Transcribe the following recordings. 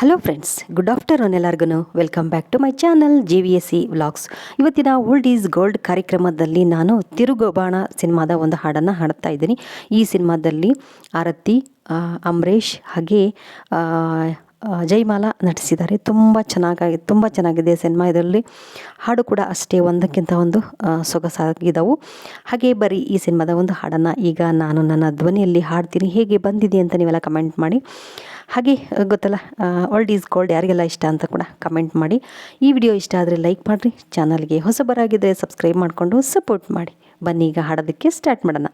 Hello friends good afternoon ಎಲ್ಲರಿಗೂ welcome back to my channel G V S C vlogs ಇವತ್ತಿನ old is gold ಕಾರ್ಯಕ್ರಮದಲ್ಲಿ ನಾನು ತಿರುಗೋಬಾಣ ಸಿನಿಮಾದ ಒಂದು ಹಾಡನ್ನು ಹಾಡ್ತಾ ಇದ್ದೀನಿ. ಈ ಸಿನಿಮಾದಲ್ಲಿ ಆರತಿ ಅಮರೇಶ್ ಹಾಗೆ ಆ, ನಟಿಸಿದ್ದಾರೆ. ತುಂಬ ಚೆನ್ನಾಗಿ ತುಂಬ ಚೆನ್ನಾಗಿದೆ ಸಿನಿಮಾ. ಇದರಲ್ಲಿ ಹಾಡು ಕೂಡ ಅಷ್ಟೇ ಒಂದಕ್ಕಿಂತ ಒಂದು ಸೊಗಸಾಗಿದ್ದವು ಹಾಗೆ ಬರೀ ಈ ಸಿನಿಮಾದ ಒಂದು ಹಾಡನ್ನು ಈಗ ನಾನು ನನ್ನ ಧ್ವನಿಯಲ್ಲಿ ಹಾಡ್ತೀನಿ. ಹೇಗೆ ಬಂದಿದೆ ಅಂತ ನೀವೆಲ್ಲ ಕಮೆಂಟ್ ಮಾಡಿ. ಹಾಗೆ ಗೊತ್ತಲ್ಲ ಓಲ್ಡ್ ಈಸ್ ಗೋಲ್ಡ್ ಯಾರಿಗೆಲ್ಲ ಇಷ್ಟ ಅಂತ ಕೂಡ ಕಮೆಂಟ್ ಮಾಡಿ. ಈ ವಿಡಿಯೋ ಇಷ್ಟ ಆದರೆ ಲೈಕ್ ಮಾಡಿರಿ ಚಾನಲ್ಗೆ ಹೊಸಬರಾಗಿದ್ದರೆ ಸಬ್ಸ್ಕ್ರೈಬ್ ಮಾಡಿಕೊಂಡು ಸಪೋರ್ಟ್ ಮಾಡಿ. ಬನ್ನಿ ಈಗ ಹಾಡೋದಕ್ಕೆ ಸ್ಟಾರ್ಟ್ ಮಾಡೋಣ.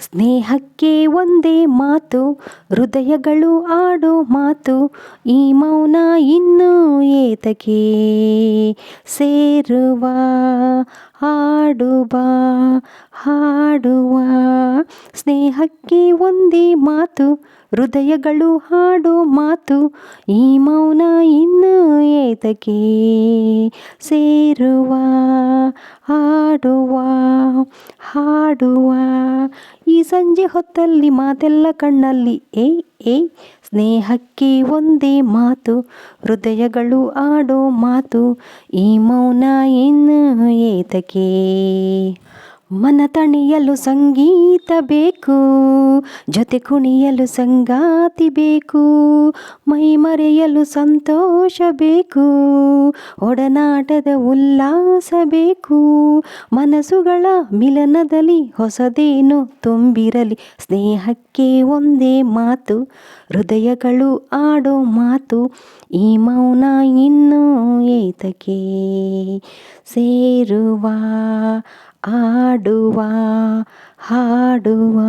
ಸ್ನೇಹಕ್ಕೆ ಒಂದೇ ಮಾತು, ಹೃದಯಗಳು ಆಡೋ ಮಾತು, ಈ ಮೌನ ಇನ್ನೂ ಏತಕ್ಕೆ? ಸೇರುವ, ಹಾಡುವ ಹಾಡುವ, ಸ್ನೇಹಕ್ಕೆ ಒಂದೇ ಮಾತು, ಹೃದಯಗಳು ಹಾಡೋ ಮಾತು, ಈ ಮೌನ ಇನ್ನೂ ಏತಕ್ಕೆ? ಸೇರುವ, ಹಾಡುವ ಹಾಡುವ. ಈ ಸಂಜೆ ಹೊತ್ತಲ್ಲಿ ಮಾತೆಲ್ಲ ಕಣ್ಣಲ್ಲಿ ಏಯ್ ಏಯ್ ಸ್ನೇಹಕ್ಕೆ ಒಂದೇ ಮಾತು, ಹೃದಯಗಳು ಆಡೋ ಮಾತು, ಈ ಮೌನ ಇನ್ನು ಏತಕ್ಕೆ? ಮನ ತಣಿಯಲು ಸಂಗೀತ ಬೇಕು, ಜೊತೆ ಕುಣಿಯಲು ಸಂಗಾತಿ ಬೇಕು, ಮೈ ಮರೆಯಲು ಸಂತೋಷ ಬೇಕು, ಒಡನಾಟದ ಉಲ್ಲಾಸ ಬೇಕು, ಮನಸ್ಸುಗಳ ಮಿಲನದಲ್ಲಿ ಹೊಸದೇನು ತುಂಬಿರಲಿ, ಸ್ನೇಹಕ್ಕೆ ಒಂದೇ ಮಾತು, ಹೃದಯಗಳು ಆಡೋ ಮಾತು, ಈ ಮೌನ ಇನ್ನೂ ಏತಕ್ಕೆ ಸೇರುವ ಆಡುವ ಹಾಡುವ.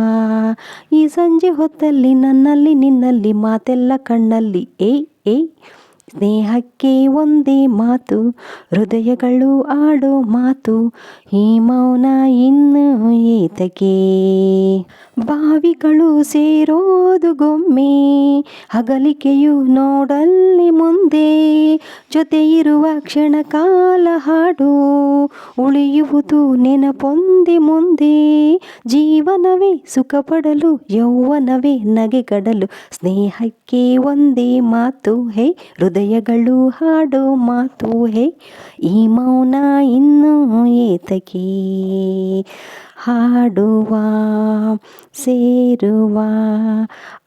ಈ ಸಂಜೆ ಹೊತ್ತಲ್ಲಿ ನನ್ನಲ್ಲಿ, ನಿನ್ನಲ್ಲಿ, ಮಾತೆಲ್ಲ ಕಣ್ಣಲ್ಲಿ. ಏಯ್ ಏಯ್ ಸ್ನೇಹಕ್ಕೆ ಒಂದೇ ಮಾತು, ಹೃದಯಗಳು ಆಡೋ ಮಾತು. ಈ ಮೌನ ಇನ್ನು ಏತಕ್ಕೆ ಬಾವಿಗಳು ಸೇರೋದು ಗೊಮ್ಮೆ, ಹಗಲಿಕೆಯು ನೋಡಲ್ಲಿ ಮುಂದೆ, ಜೊತೆ ಇರುವ ಕ್ಷಣ ಕಾಲ ಹಾಡು, ಉಳಿಯುವುದು ನೆನಪೊಂದಿ ಮುಂದೆ, ಜೀವನವೇ ಸುಖ ಪಡಲು ಯೌವನವೇ ನಗೆಗಡಲು, ಸ್ನೇಹಕ್ಕೆ ಒಂದೇ ಮಾತು ಹೇ, ಹೃದಯಗಳು ಹಾಡೋ ಮಾತು ಹೇ, ಈ ಮೌನ ಇನ್ನೂ ಏತಕ್ಕೆ ಹಾಡುವ, ಸೇರುವ,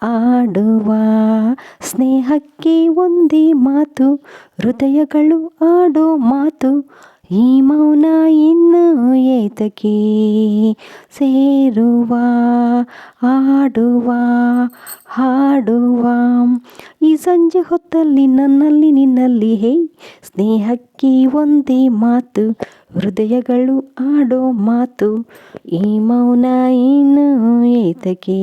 ಆಡುವ, ಸ್ನೇಹಕ್ಕೆ ಒಂದೇ ಮಾತು, ಹೃದಯಗಳು ಆಡೋ ಮಾತು, ಈ ಮೌನ ಇನ್ನು ಏತಕ್ಕೆ? ಸೇರುವ, ಆಡುವ, ಹಾಡುವ, ಈ ಸಂಜೆ ಹೊತ್ತಲ್ಲಿ ನನ್ನಲ್ಲಿ ನಿನ್ನಲ್ಲಿ, ಹೇ, ಸ್ನೇಹಕ್ಕೆ ಒಂದೇ ಮಾತು ಹೃದಯಗಳು ಆಡೋ ಮಾತು ಈ ಮೌನ ಇನ್ನು ಏತಕ್ಕೆ